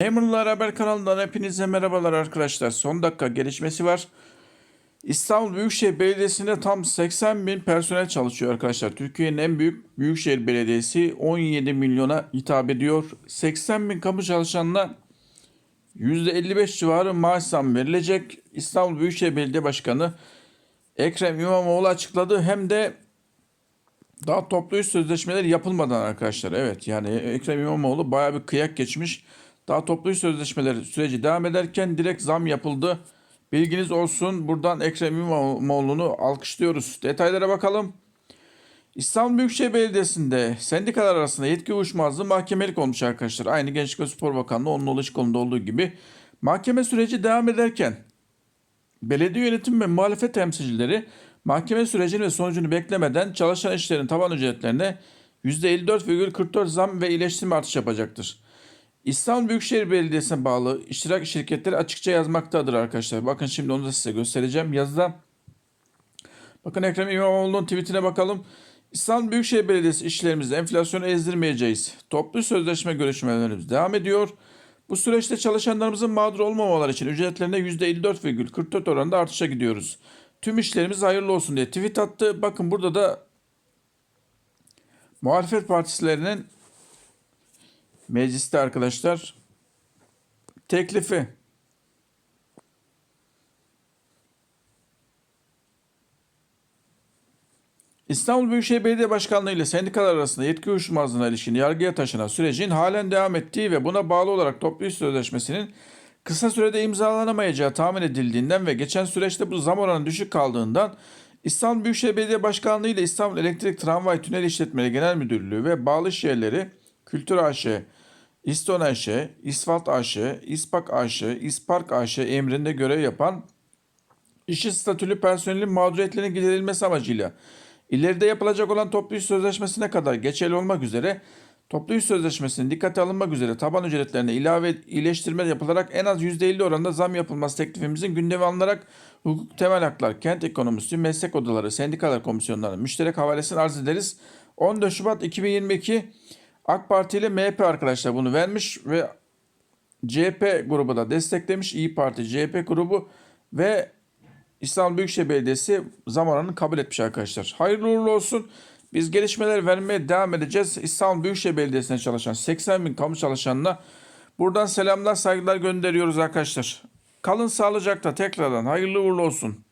Memurlar Haber kanalından hepinize merhabalar arkadaşlar. Son dakika gelişmesi var. İstanbul Büyükşehir Belediyesi'nde tam 80 bin personel çalışıyor arkadaşlar. Türkiye'nin en büyük büyükşehir belediyesi 17 milyona hitap ediyor. 80 bin kamu çalışanına %55 civarı maaş zam verilecek. İstanbul Büyükşehir Belediye Başkanı Ekrem İmamoğlu açıkladı. Hem de daha toplu iş sözleşmeleri yapılmadan arkadaşlar. Evet yani Ekrem İmamoğlu bayağı bir kıyak geçmiş. Daha toplu iş sözleşmeleri süreci devam ederken direkt zam yapıldı. Bilginiz olsun. Buradan Ekrem İmamoğlu'nu alkışlıyoruz. Detaylara bakalım. İstanbul Büyükşehir Belediyesi'nde sendikalar arasında yetki uyuşmazlığı mahkemelik olmuş arkadaşlar. Aynı Gençlik ve Spor Bakanlığı onun oluş konuda olduğu gibi. Mahkeme süreci devam ederken belediye yönetim ve muhalefet temsilcileri mahkeme sürecini ve sonucunu beklemeden çalışan işlerin taban ücretlerine %54,44 zam ve iyileştirme artış yapacaktır. İstanbul Büyükşehir Belediyesi'ne bağlı iştirak şirketleri açıkça yazmaktadır arkadaşlar. Bakın şimdi onu da size göstereceğim. Yazıda bakın Ekrem İmamoğlu'nun tweetine bakalım. İstanbul Büyükşehir Belediyesi işlerimizde enflasyonu ezdirmeyeceğiz. Toplu sözleşme görüşmelerimiz devam ediyor. Bu süreçte çalışanlarımızın mağdur olmamaları için ücretlerine %54,44 oranında artışa gidiyoruz. Tüm işlerimiz hayırlı olsun diye tweet attı. Bakın burada da muhalefet partilerinin mecliste arkadaşlar teklifi. İstanbul Büyükşehir Belediye Başkanlığı ile sendikalar arasında yetki uyuşmazlığına ilişkin yargıya taşınan sürecin halen devam ettiği ve buna bağlı olarak toplu iş sözleşmesinin kısa sürede imzalanamayacağı tahmin edildiğinden ve geçen süreçte bu zam oranı düşük kaldığından İstanbul Büyükşehir Belediye Başkanlığı ile İstanbul Elektrik Tramvay Tünel İşletmeleri Genel Müdürlüğü ve bağlı iş yerleri Kültür AŞ, İston AŞ, İsfalt AŞ, İspak AŞ, İspark AŞ emrinde görev yapan işçi statülü personelin mağduriyetlerinin giderilmesi amacıyla ileride yapılacak olan toplu iş sözleşmesine kadar geçerli olmak üzere toplu iş sözleşmesinin dikkate alınmak üzere taban ücretlerine ilave iyileştirme yapılarak en az %50 oranında zam yapılması teklifimizin gündeme alınarak hukuk temel haklar, kent ekonomisi, meslek odaları, sendikalar komisyonlarının müşterek havalesini arz ederiz. 14 Şubat 2022 AK Parti ile MHP arkadaşlar bunu vermiş ve CHP grubu da desteklemiş. İyi Parti, CHP grubu ve İstanbul Büyükşehir Belediyesi zam oranını kabul etmiş arkadaşlar. Hayırlı uğurlu olsun. Biz gelişmeler vermeye devam edeceğiz. İstanbul Büyükşehir Belediyesi'ne çalışan 80 bin kamu çalışanına buradan selamlar saygılar gönderiyoruz arkadaşlar. Kalın sağlıcakla tekrardan hayırlı uğurlu olsun.